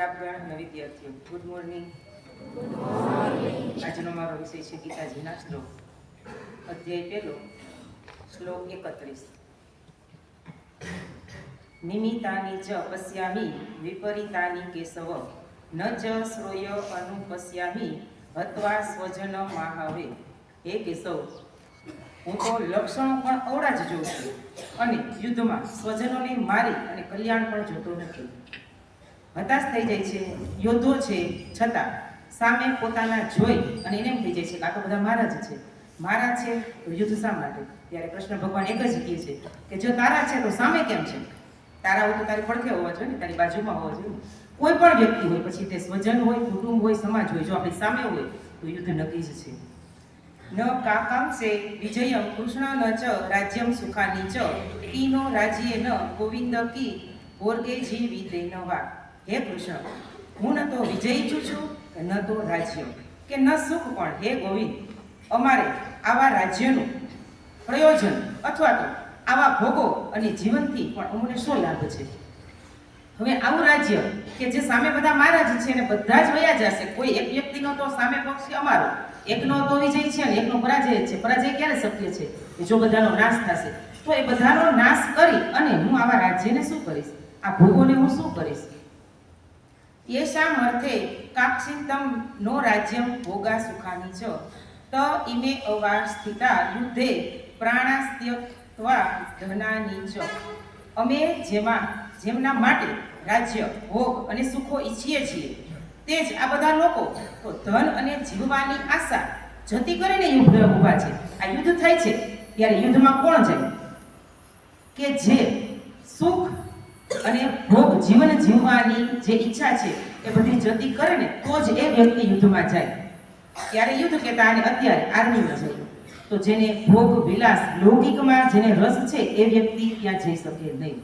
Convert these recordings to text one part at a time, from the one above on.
સ્ટાફગણ અને વિદ્યાર્થીઓ. Good morning આજનો મારો વિષય છે ગીતાજીના શ્લોક. અધ્યાય પહેલો, શ્લોક એકત્રીસ. નિમિતાની ચ પશ્યામી વિપરીતાની કેશવ. ન જ શ્રોય અનુપશ્યામી હત્વા સ્વજન માહવે. હે કેશવ, હું તો લક્ષણો પણ અવળા જ જોઉં છું. અને યુદ્ધમાં સ્વજનોને મારી અને કલ્યાણ પણ જોતો નથી. હતાશ થઈ જાય છે, યોદ્ધો છે, છતાં સામે પોતાના જોઈ અને એને એમ થઈ જાય છે કે તો બધા મારા જ છે. મારા છે તો યુદ્ધ શા માટે? ત્યારે કૃષ્ણ ભગવાન એક જ કહે છે કે જો તારા છે તો સામે કેમ છે? તારા હોય તો તારી પડખે હોવા જોઈએ તારી બાજુમાં હોવા જોઈએ. કોઈ પણ વ્યક્તિ હોય, પછી તે સ્વજન હોય, કુટુંબ હોય, સમાજ હોય, જો આપણી સામે હોય, તો યુદ્ધ નક્કી જ છે. ન કાકાંક્ષે વિજયમ કૃષ્ણ ન ચ રાજ્યમ સુખાની ચ તીનો રાજ્યે ન, ગોવિંદ કી, ભોર્ગે જીવી દે નવા હે કૃષ્ણ હું ન તો વિજય ઈચ્છું છું કે ન તો રાજ્ય. કે ન સુખ પણ, હે ગોવિંદ, અમારે આવા રાજ્યનું પ્રયોજન અથવા તો આવા ભોગો અને જીવનથી પણ અમને શું લાભ છે? હવે આવું રાજ્ય કે જે સામે બધા મારા જ છે ને બધા જ વયા જશે, કોઈ એક વ્યક્તિનો તો સામે પક્ષ અમારો. એકનો તો વિજય છે ને એકનો પરાજય છે. પરાજય ક્યારે શક્ય છે? કે જો બધાનો નાશ થશે, તો એ બધાનો નાશ કરી અને હું આવા રાજ્યને શું કરીશ? આ ભોગોને હું શું કરીશ? યેષામ અર્થે કાક્ષિંતમ નો રાજ્યમ ભોગા સુખાની ચ ત ઇમે અવાર સ્થિતા યુદ્ધે પ્રાણાસ્ત્યક્વા ધનાની ચ અમે જેમાં, જેમના માટે રાજ્ય, ભોગ અને સુખો ઈચ્છીએ છીએ, તે જ આ બધા લોકો. તો ધન અને જીવવાની આશા જતી કરીને યુદ્ધ ઊભા છે. આ યુદ્ધ થાય છે, ત્યારે યુદ્ધમાં કોણ જાય? કે જે સુખ અને ભોગ જીવન જીવવાની જે ઈચ્છા છે, એ બધી જતી કરે ને, તો જ એ વ્યક્તિ યુદ્ધમાં જાય. ત્યારે યુદ્ધ કહેતા અને અત્યારે આર્મીમાં જાય. તો જેને ભોગ વિલાસ લૌકિકમાં જેને રસ છે, એ વ્યક્તિ ત્યાં જઈ શકે નહીં.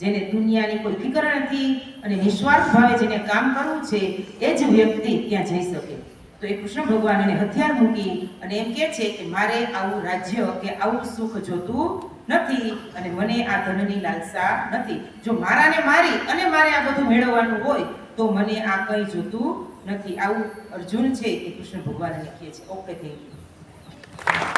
જેને દુનિયાની કોઈ ફિકર નથી અને નિસ્વાર્થ ભાવે જેને કામ કરવું છે, એ જ વ્યક્તિ ત્યાં જઈ શકે. તો એ કૃષ્ણ ભગવાન એને હથિયાર મૂકી અને એમ કહે છે કે મારે આવું રાજ્ય કે આવું સુખ જોતું નથી અને મને આ ધનની લાલસા નથી. જો મારાને મારી અને મારે આ બધું મેળવવાનું હોય, તો મને આ કંઈ જોતું નથી. આવું અર્જુન છે એ કૃષ્ણ ભગવાન કહે છે. Okay thank you